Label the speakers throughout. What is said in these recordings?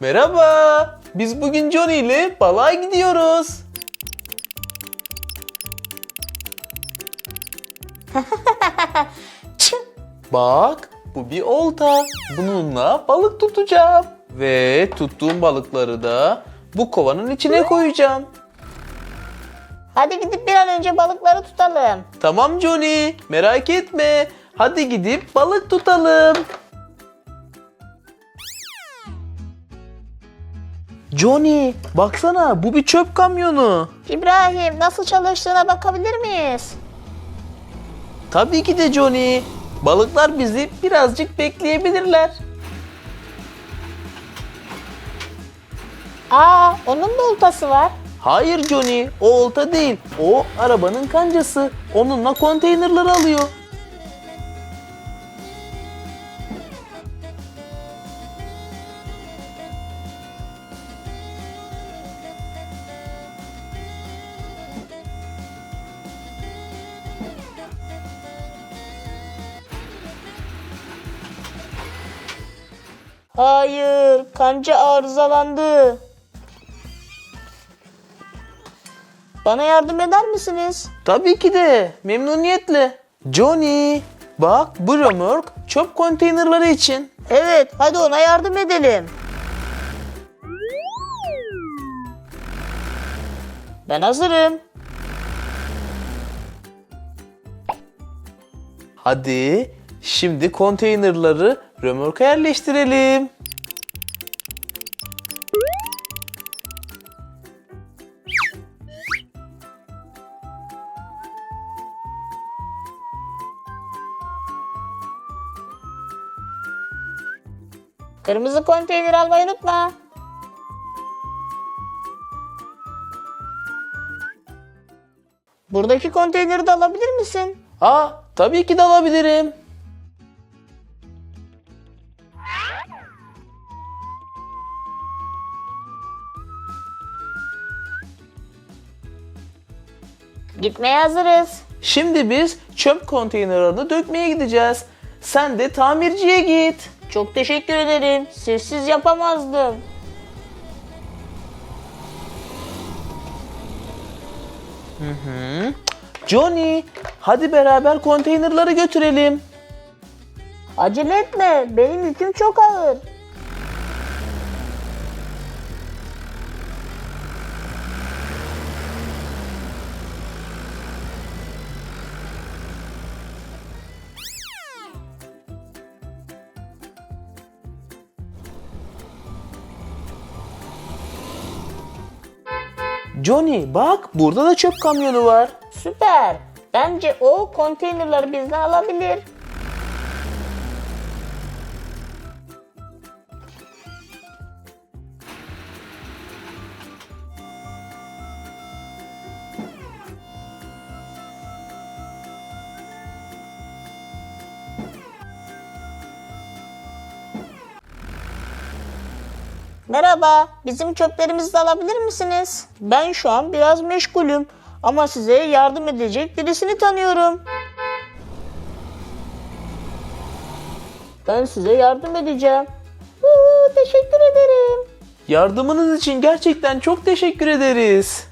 Speaker 1: Merhaba. Biz bugün Johnny ile balığa gidiyoruz. Bak bu bir olta. Bununla balık tutacağım. Ve tuttuğum balıkları da bu kovanın içine koyacağım.
Speaker 2: Hadi gidip bir an önce balıkları tutalım.
Speaker 1: Tamam Johnny merak etme. Hadi gidip balık tutalım. Johnny baksana bu bir çöp kamyonu.
Speaker 2: İbrahim nasıl çalıştığına bakabilir miyiz?
Speaker 1: Tabii ki de Johnny. Balıklar bizi birazcık bekleyebilirler.
Speaker 2: Aa onun da oltası var.
Speaker 1: Hayır Johnny, o olta değil. O arabanın kancası. Onunla konteynerları alıyor.
Speaker 2: Hayır kanca arızalandı. Bana yardım eder misiniz?
Speaker 1: Tabii ki de, memnuniyetle. Johnny, bak bu römork çöp konteynerları için.
Speaker 2: Evet hadi ona yardım edelim. Ben hazırım.
Speaker 1: Hadi şimdi konteynerları römorka yerleştirelim.
Speaker 2: Kırmızı konteyner almayı unutma. Buradaki konteyneri de alabilir misin?
Speaker 1: Aa, tabii ki de alabilirim.
Speaker 2: Gitmeye hazırız.
Speaker 1: Şimdi biz çöp konteynerlarını dökmeye gideceğiz. Sen de tamirciye git.
Speaker 2: Çok teşekkür ederim. Sessiz yapamazdım.
Speaker 1: Johnny, hadi beraber konteynerları götürelim.
Speaker 2: Acele etme. Benim yüküm çok ağır.
Speaker 1: Johnny, bak burada da çöp kamyonu var.
Speaker 2: Süper. Bence o konteynerları bizden alabilir. Merhaba, bizim çöplerimizi de alabilir misiniz? Ben şu an biraz meşgulüm ama size yardım edecek birisini tanıyorum. Ben size yardım edeceğim. Huu, teşekkür ederim.
Speaker 1: Yardımınız için gerçekten çok teşekkür ederiz.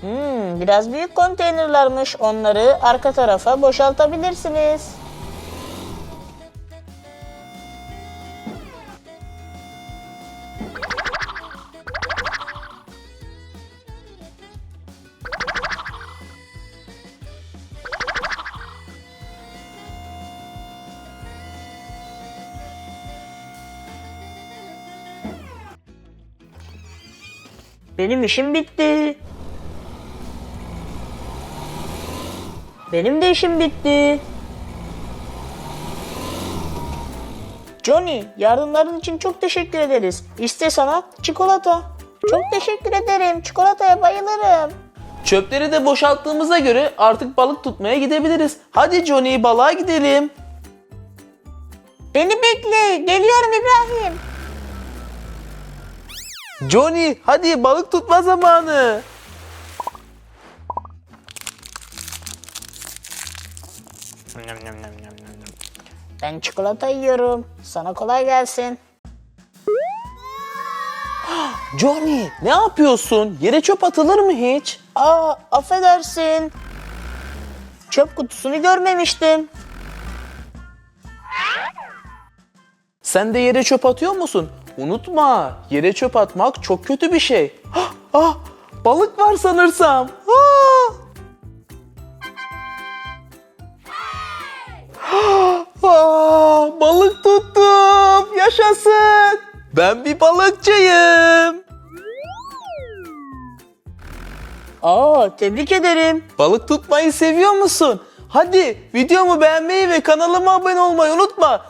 Speaker 2: Hmm, biraz büyük konteynerlarmış. Onları arka tarafa boşaltabilirsiniz. Benim işim bitti. Benim de işim bitti. Johnny, yardımların için çok teşekkür ederiz. İşte sana çikolata. Çok teşekkür ederim. Çikolataya bayılırım.
Speaker 1: Çöpleri de boşalttığımıza göre artık balık tutmaya gidebiliriz. Hadi Johnny balığa gidelim.
Speaker 2: Beni bekle. Geliyorum İbrahim.
Speaker 1: Johnny hadi balık tutma zamanı.
Speaker 2: Ben çikolata yiyorum. Sana kolay gelsin.
Speaker 1: Johnny ne yapıyorsun? Yere çöp atılır mı hiç?
Speaker 2: Aa, affedersin. Çöp kutusunu görmemiştim.
Speaker 1: Sen de yere çöp atıyor musun? Unutma, yere çöp atmak çok kötü bir şey. Ah, ah, balık var sanırsam. Ah! Ah, balık tuttum. Yaşasın. Ben bir balıkçıyım.
Speaker 2: Aa, tebrik ederim.
Speaker 1: Balık tutmayı seviyor musun? Hadi videomu beğenmeyi ve kanalıma abone olmayı unutma.